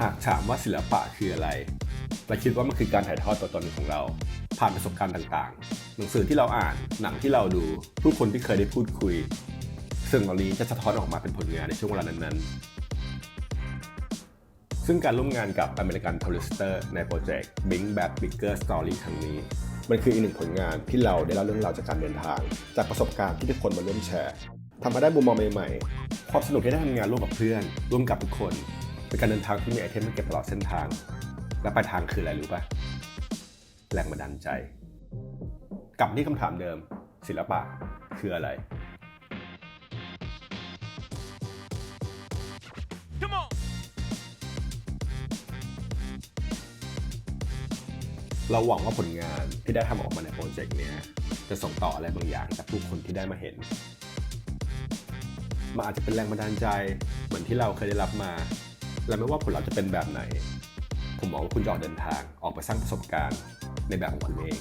หากถามว่าศิลปะคืออะไรเราคิดว่ามันคือการถ่ายทอดตัวตนของเรา ผ่านประสบการณ์ต่างๆ หนังสือที่เราอ่านหนังที่เราดู ผู้คนที่เคยได้พูดคุย ซึ่งเหล่านี้จะสะท้อนออกมาเป็นผลงานในช่วงเวลานั้นๆ ซึ่งการร่วมงานกับ American Tourister ในโปรเจกต์ Bing Back Bigger Story ครั้งนี้ มันคืออีกหนึ่งผลงานที่เราได้เล่าเรื่องราวจากการเดินทาง จากประสบการณ์ที่ทุกคนมาร่วมแชร์ทำให้ได้มุมมองใหม่ๆ ความสนุกที่ได้ทำงานร่วมกับเพื่อน ร่วมกับทุกคน เป็นการเดินทางที่มีไอเทมมาเก็บตลอดเส้นทาง และปลายทางคืออะไรรู้ปะแรงบันดาลใจ กลับที่คำถามเดิม ศิลปะคืออะไร Come on. เราหวังว่าผลงานที่ได้ทำออกมาในโปรเจกต์เนี้ยจะส่งต่ออะไรบางอย่างกับผู้คนที่ได้มาเห็น มันอาจจะเป็นแรงบันดาลใจเหมือนที่เราเคยได้รับมา และไม่ว่าผลลัพธ์จะเป็นแบบไหน ผมมองว่าคุณจะออกเดินทางออกไปสร้างประสบการณ์ในแบบของคุณเอง